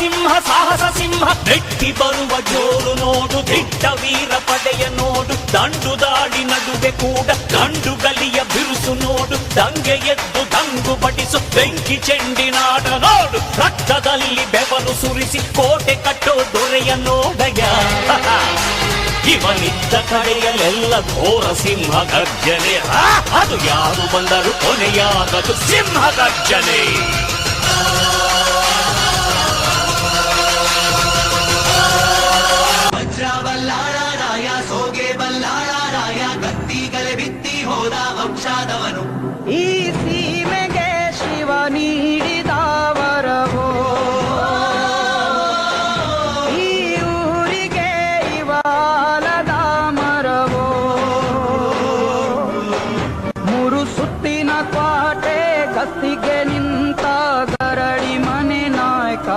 ಸಾಹಸ ಸಿಂಹ, ಬೆಟ್ಟಿ ಬರುವ ಜೋರು ನೋಡು, ದಿಟ್ಟ ವೀರ ಪಡೆಯ ನೋಡು, ದಂಡು ದಾಡಿ ನಡುವೆ ಕೂಡ, ಗಂಡು ಗಲಿಯ ಬಿರುಸು ನೋಡು, ದಂಗೆ ಎದ್ದು ದಂಗು ಬಡಿಸು ಬೆಂಕಿ ಚೆಂಡಿನಾಟ ನೋಡು ರಕ್ತದಲ್ಲಿ ಬೆವರು ಸುರಿಸಿ, ಕೋಟೆ ಕಟ್ಟೋ ದೊರೆಯ ನೋಡಯ ಇವನಿದ್ದ ಕಡೆಯಲ್ಲೆಲ್ಲ ಘೋರ ಸಿಂಹ ಗರ್ಜನೆ. ಅದು ಯಾರು ಬಂದರು ಕೊನೆಯಾಗದು ಸಿಂಹ ಗರ್ಜನೆ. ಬಲ್ಲಾಳ ರಾಯ ಸೋಗೆ ಬಲ್ಲಾಳ ರಾಯ ಕತ್ತಿಗಲೆ ಬಿತ್ತಿ ಹೋದ ವಂಶಾದವನು. ಈ ಸೀಮೆಗೆ ಶಿವ ನೀಡಿದ ವರವೋ ಈ ಊರಿಗೆ ಇವಲದ ಮರವೋ ಮೂರು ಸುತ್ತಿನ ಕ್ವಾಟೆ, ಕತ್ತಿಗೆ ನಿಂತ ಗರಡಿ ಮನೆ ನಾಯಕ.